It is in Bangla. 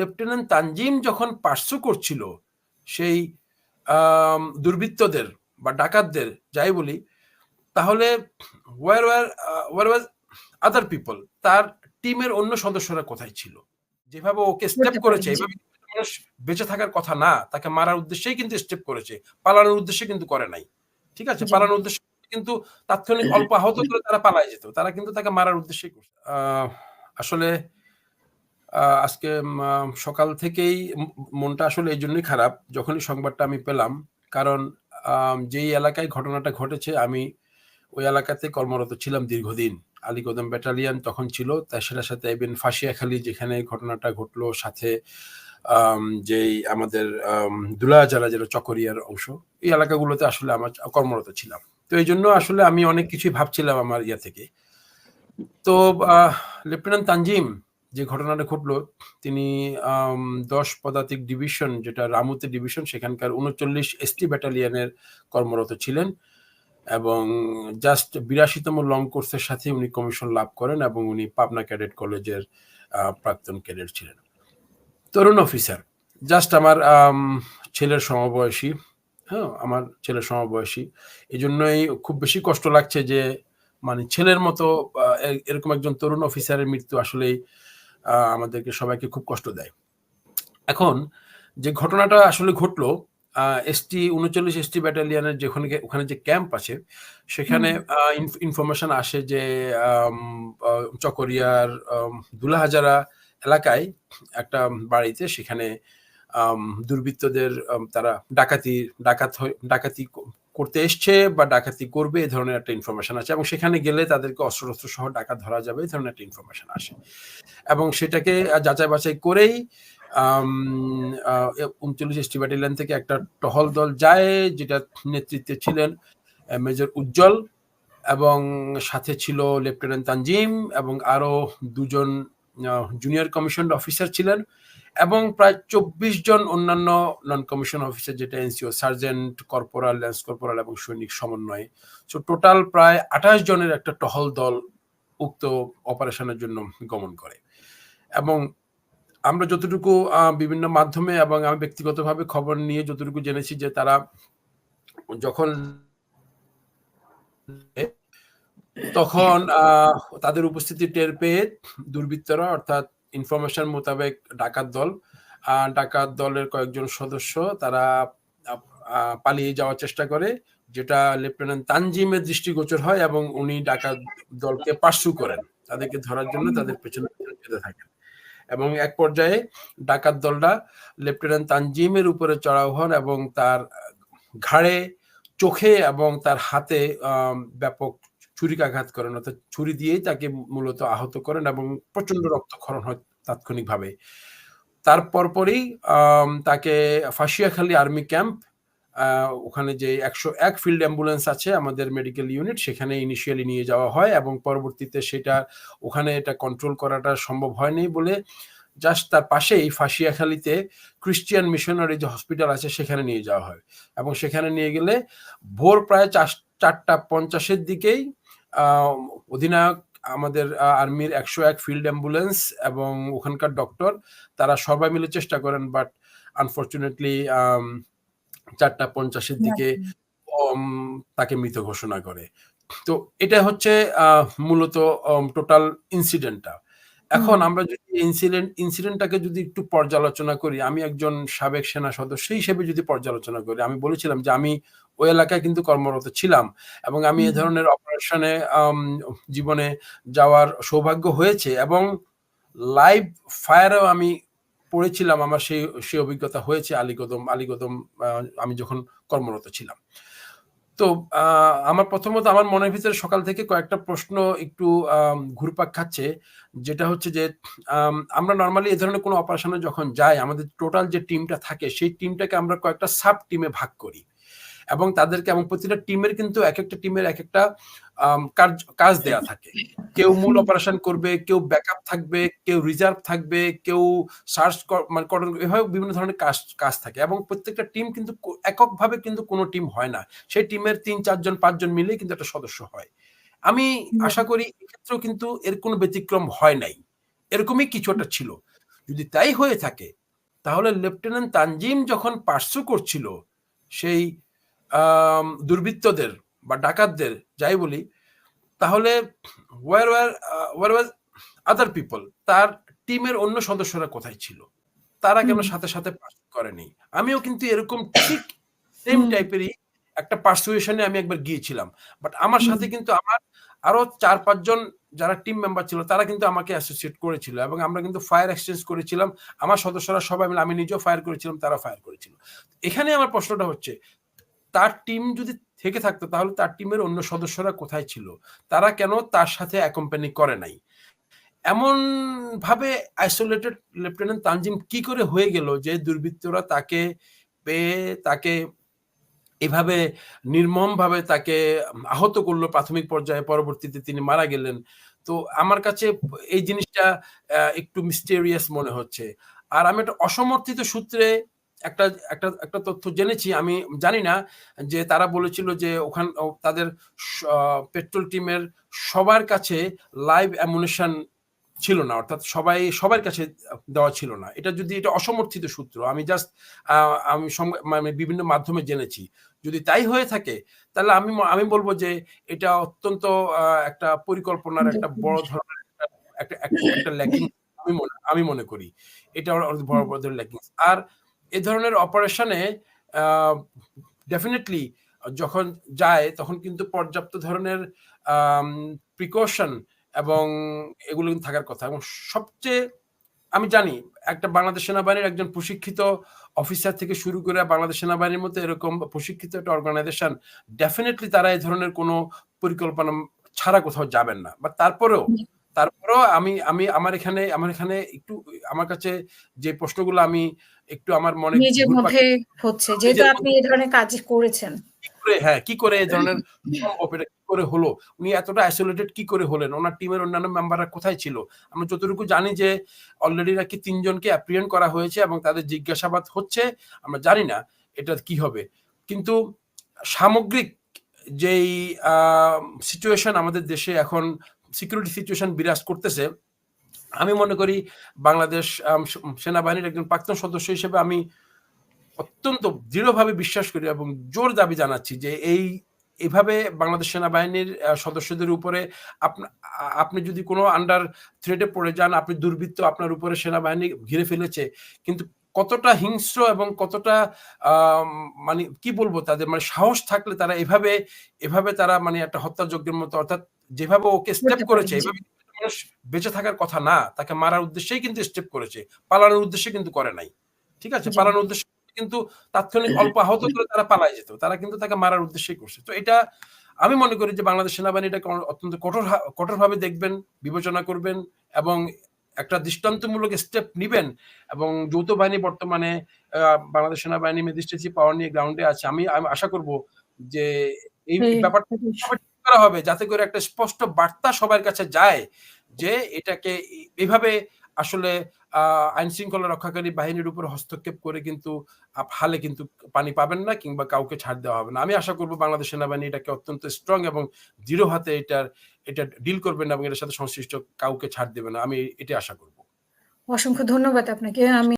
লেফটেন্যান্ট তানজিম যখন পার্সু করছিল সেই দুর্বৃত্তদের বা ডাকাতদের যাই বলি তাহলে were were were was other people তার টিমের অন্য সদস্যরা কোথায় ছিল? যেভাবে ওকে স্টেপ করেছে মানুষ বেঁচে থাকার কথা না তাকে মারার উদ্দেশ্যেই কিন্তু স্টেপ করেছে পালানোর উদ্দেশ্যে কিন্তু করে নাই। ঠিক আছে? পালানোর উদ্দেশ্যে কিন্তু তাৎক্ষণিক অল্প আহত করে তারা পালাই যেত তারা কিন্তু তাকে মারার উদ্দেশ্যেই করছে। আসলে আজকে সকাল থেকেই মনটা আসলে এই জন্যই খারাপ। যখনই সংবাদটা আমি পেলাম, কারণ যেই এলাকায় ঘটনাটা ঘটেছে, আমি ওই এলাকাতে কর্মরত ছিলাম দীর্ঘদিন। আলীকদম ব্যাটালিয়ান তখন ছিল তার সেটার সাথে ইভেন ফাঁসিয়াখালী যেখানে ঘটনাটা ঘটলো, সাথে যেই আমাদের দুলা যারা যেটা চকরিয়ার অংশ, এই এলাকাগুলোতে আসলে আমার কর্মরত ছিলাম। তো এই জন্য আসলে আমি অনেক কিছুই ভাবছিলাম আমার ইয়া থেকে। তো লেফটেন্যান্ট তানজিম যে ঘটনাটা ঘটলো, তিনি দশ পদাতিক ডিভিশন, যেটা রামুতে ডিভিশন, সেখানকার উনচল্লিশ এসটি ব্যাটালিয়নের কর্মরত ছিলেন এবং জাস্ট বিরাশিতম লং কোর্সের সাথে উনি কমিশন লাভ করেন এবং উনি পাবনা ক্যাডেট কলেজের প্রাক্তন ক্যাডেট ছিলেন। তরুণ অফিসার, জাস্ট আমার ছেলের সমবয়সী হ্যাঁ আমার ছেলের সমবয়সী এই জন্যই খুব বেশি কষ্ট লাগছে যে মানে ছেলের মতো এরকম একজন তরুণ অফিসারের মৃত্যু আসলেই আমাদেরকে সবাইকে খুব কষ্ট দেয়। এখন যে ঘটনাটা আসলে ঘটলো এসটি উনচল্লিশ এসটি ব্যাটালিয়ানের যেখানে ওখানে যে ক্যাম্প আছে সেখানে ইনফরমেশন আসে যে চকরিয়ার দুলাহাজারা এলাকায় একটা বাড়িতে সেখানে দুর্বৃত্তদের তারা ডাকাতি ডাকাত ডাকাতি করতে এসছে বা ডাকাতি করবে এই ধরনের একটা ইনফরমেশন আছে এবং সেখানে গেলে তাদেরকে অস্ত্র অস্ত্র সহ ডাকাত ধরা যাবে এই ধরনের একটা ইনফরমেশন আসে। এবং সেটাকে যাচাই বাছাই করেই উনচল্লিশ এসটি ব্যাটালিয়ান থেকে একটা টহল দল যায় যেটা নেতৃত্বে ছিলেন মেজর উজ্জ্বল এবং সাথে ছিল লেফটেন্যান্ট তানজিম এবং আরও দুজন জুনিয়র কমিশন অফিসার ছিলেন। এবং প্রায় চব্বিশ জন অন্যান্য নন কমিশন অফিসার যেটা NCO sergeant corporal lance corporal এবং সৈনিক সমন্বয়ে। সো টোটাল প্রায় আঠাশ জনের একটা টহল দল উক্ত অপারেশনের জন্য গমন করে। এবং আমরা যতটুকু বিভিন্ন মাধ্যমে এবং আমি ব্যক্তিগতভাবে খবর নিয়ে যতটুকু জেনেছি যে তারা যখন তখন তাদের উপস্থিতি টের পেয়ে দুর্বৃত্তরা, অর্থাৎ ইনফরমেশন মোতাবেক ডাকাত দল ডাকাত দলের কয়েকজন সদস্য তারা পালিয়ে যাওয়ার চেষ্টা করে, যেটা লেফটেন্যান্ট তানজিমের দৃষ্টিগোচর হয় এবং উনি ডাকাত দলকে পার্সু করেন। তাদেরকে ধরার জন্য তাদের পেছনে যেতে থাকেন। এবং এক পর্যায়ে ডাকাত দলটা লেফটেন্যান্ট তানজিমের উপরে চড়াও হন এবং তার ঘাড়ে, চোখে এবং তার হাতে ব্যাপক ছুরিকাঘাত করেন। অর্থাৎ ছুরি দিয়েই তাকে মূলত আহত করেন এবং প্রচণ্ড রক্তক্ষরণ হয় তাৎক্ষণিকভাবে। তার পরপরই তাকে ফাঁসিয়াখালী আর্মি ক্যাম্প ওখানে যে একশো এক ফিল্ড অ্যাম্বুলেন্স আছে, আমাদের মেডিকেল ইউনিট, সেখানে ইনিশিয়ালি নিয়ে যাওয়া হয় এবং পরবর্তীতে সেটা, ওখানে এটা কন্ট্রোল করাটা সম্ভব হয়নি বলে জাস্ট তার পাশেই ফাঁসিয়াখালীতে ক্রিশ্চিয়ান মিশনারি যে হসপিটাল আছে, সেখানে নিয়ে যাওয়া হয়। এবং সেখানে নিয়ে গেলে ভোর প্রায় চার, চারটা পঞ্চাশের দিকেই অধিনায়ক আমাদের আর্মির একশো এক ফিল্ড অ্যাম্বুলেন্স এবং ওখানকার ডক্টর তারা সবাই মিলে চেষ্টা করেন বাট আনফর্চুনেটলি চারটা পঞ্চাশের দিকে তাকে মৃত ঘোষণা করে। তো এটা হচ্ছে মূলত টোটাল ইনসিডেন্টটা এখন আমরা যদি ইনসিডেন্ট ইনসিডেন্টটাকে যদি একটু পর্যালোচনা করি আমি একজন সাবেক সেনা সদস্য হিসেবে যদি পর্যালোচনা করি আমি বলেছিলাম যে আমি ওই এলাকায় কিন্তু কর্মরত ছিলাম এবং আমি এ ধরনের অপারেশনে জীবনে যাওয়ার সৌভাগ্য হয়েছে এবং লাইভ ফায়ারেও আমি পড়েছিলাম আমার সেই সেই অভিজ্ঞতা হয়েছে আলিগদম আলিগদম আমি যখন কর্মরত ছিলাম। তো আমার প্রথমত আমার মনের ভিতরে সকাল থেকে কয়েকটা প্রশ্ন একটু ঘুরপাক খাচ্ছে যেটা হচ্ছে যে আমরা নর্মালি এ ধরনের কোনো অপারেশনে যখন যাই আমাদের টোটাল যে টিমটা থাকে সেই টিমটাকে আমরা কয়েকটা সাব টিমে ভাগ করি। এবং তাদেরকে এবং প্রতিটা টিমের কিন্তু এক একটা টিমের এক একটা কাজ দেয়া থাকে। কেউ মূল অপারেশন করবে কেউ ব্যাকআপ থাকবে কেউ রিজার্ভ থাকবে কেউ সার্চ মানে এভাবে বিভিন্ন ধরনের কাজ কাজ থাকে এবং প্রত্যেকটা টিম কিন্তু এককভাবে কিন্তু কোনো টিম হয় না। সেই টিমের তিন চারজন পাঁচজন মিলে কিন্তু একটা সদস্য হয়। আমি আশা করি এক্ষেত্রেও কিন্তু এর কোনো ব্যতিক্রম হয় নাই। এরকমই কিছু একটা ছিল। যদি তাই হয়ে থাকে তাহলে লেফটেন্যান্ট তানজিম যখন পার্সু করছিল সেই দুর্বৃত্তদের বা ডাকাতদের যাই বলি তাহলে were were were were other people তার টিমের অন্য সদস্যরা কোথায় ছিল? তারা কেন সাথে সাথে করেনি? আমিও কিন্তু এরকম ঠিক সেম টাইপেরই একটা পার্সুয়েশনে আমি একবার গিয়েছিলাম। বাট আমার সাথে কিন্তু আমার আরও চার পাঁচজন যারা টিম মেম্বার ছিল তারা কিন্তু আমাকে অ্যাসোসিয়েট করেছিল এবং আমরা কিন্তু ফায়ার এক্সচেঞ্জ করেছিলাম। আমার সদস্যরা সবাই মিলে আমি নিজেও ফায়ার করেছিলাম তারা ফায়ার করেছিল। এখানে আমার প্রশ্নটা হচ্ছে তার টিম যদি থেকে থাকতো, তাহলে তার টিমের অন্য সদস্যরা কোথায় ছিল? তারা কেন তার সাথে অ্যাকম্পানি করে নাই? এমন ভাবে আইসোলেটেড লেফটেন্যান্ট তানজিম কি করে হয়ে গেল যে দুর্বৃত্তরা তাকে পেয়ে, তাকে এভাবে নির্মম ভাবে তাকে আহত করল প্রাথমিক পর্যায়ে, পরবর্তীতে তিনি মারা গেলেন। তো আমার কাছে এই জিনিসটা একটু মিস্টেরিয়াস মনে হচ্ছে। আর আমি একটা অসমর্থিত সূত্রে একটা একটা একটা তথ্য জেনেছি আমি জানি না যে তারা বলেছিল যে ওখান তাদের পেট্রোল টিমের সবার কাছে লাইভ অ্যামুনেশন ছিল না অর্থাৎ সবাই সবার কাছে দেওয়া ছিল না। এটা যদি এটা অসমর্থিত সূত্র আমি জাস্ট আমি মানে বিভিন্ন মাধ্যমে জেনেছি। যদি তাই হয়ে থাকে তাহলে আমি আমি বলব যে এটা অত্যন্ত একটা পরিকল্পনার একটা বড় ধরনের একটা- একটা ল্যাকিং আমি মনে আমি মনে করি। এটা বড় বড় ধরনের ল্যাকিং আর এ ধরনের অপারেশনে ডেফিনেটলি যখন যায়, তখন কিন্তু পর্যাপ্ত ধরনের প্রিকশন এবং এগুলো থাকার কথা। এবং সবচেয়ে আমি জানি, একটা বাংলাদেশ সেনাবাহিনীর একজন প্রশিক্ষিত অফিসার থেকে শুরু করে বাংলাদেশ সেনাবাহিনীর মতো এরকম প্রশিক্ষিত একটা অর্গানাইজেশন ডেফিনেটলি তারা এই ধরনের কোনো পরিকল্পনা ছাড়া কোথাও যাবেন না। বা তারপরেও তারপরেও আমি আমি আমার এখানে আমার এখানে একটু আমার কাছে যে প্রশ্নগুলো আমি একটু আমার মনে নিজের মধ্যে হচ্ছে যেহেতু আপনি এই ধরনের কাজ করেছেন। করে হ্যাঁ কি করে এই ধরনের সম্ভব? এটা কি করে হলো? উনি এতটা আইসোলেটেড কি করে হলেন? ওনার টিমের অন্যান্য মেম্বাররা কোথায় ছিল? আমরা যতটুকু জানি যে অলরেডি নাকি তিনজনকে অ্যাপ্রিয়েন্ট করা হয়েছে এবং তাদের জিজ্ঞাসাবাদ হচ্ছে আমরা জানি না এটা কি হবে। কিন্তু সামগ্রিক যেই সিচুয়েশন আমাদের দেশে এখন সিকিউরিটি সিচুয়েশন বিরাজ করতেছে, আমি মনে করি বাংলাদেশ সেনাবাহিনীর একজন প্রাক্তন সদস্য হিসেবে আমি অত্যন্ত দৃঢ়ভাবে বিশ্বাস করি এবং জোর দাবি জানাচ্ছি যে এই, এভাবে বাংলাদেশ সেনাবাহিনীর সদস্যদের উপরে আপনা- যদি কোনো আন্ডার থ্রেটে পড়ে যান, আপনি দুর্বৃত্ত আপনার উপরে সেনাবাহিনী ঘিরে ফেলেছে, কিন্তু কতটা হিংস্র এবং কতটা মানে কি বলব তাদের মানে সাহস থাকলে তারা এভাবে এভাবে তারা মানে একটা হত্যাযজ্ঞের মতো, অর্থাৎ যেভাবে ওকে স্টেপ করেছে এভাবে মানুষ বেঁচে থাকার কথা না তাকে মারার উদ্দেশ্যেই কিন্তু স্টেপ করেছে পালানোর উদ্দেশ্যে কিন্তু করে নাই। ঠিক আছে? পালানোর উদ্দেশ্যে কিন্তু তাৎক্ষণিক অল্প আহত করে তারা পালাই যেত তারা কিন্তু তাকে মারার উদ্দেশ্যেই করছে। তো এটা আমি মনে করি যে বাংলাদেশ সেনাবাহিনী এটাকে অ- অত্যন্ত কঠোর কঠোরভাবে দেখবেন বিবেচনা করবেন এবং একটা দৃষ্টান্তমূলক স্টেপ নিবেন এবং যৌথ বাহিনী বর্তমানে আহ, বাংলাদেশ সেনাবাহিনী ম্যাজিস্ট্রেসি পাওয়ার নিয়ে গ্রাউন্ডে আছে। আমি আশা করব যে এই ব্যাপারটা করা হবে যাতে করে একটা স্পষ্ট বার্তা সবার কাছে যায় যে এটাকে এভাবে আসলে আইন শৃঙ্খলা রক্ষাকারী বাহিনীর উপর হস্তক্ষেপ করে কিন্তু হালে কিন্তু পানি পাবেন না কিংবা কাউকে ছাড় দেওয়া হবে না। আমি আশা করব বাংলাদেশ সেনাবাহিনী এটাকে অত্যন্ত স্ট্রং এবং দৃঢ় হাতে এটার, এটা ডিল করবেন এবং এটার সাথে সংশ্লিষ্ট কাউকে ছাড় দেবে না। আমি এটা আশা করব। অসংখ্য ধন্যবাদ আপনাকে। আমি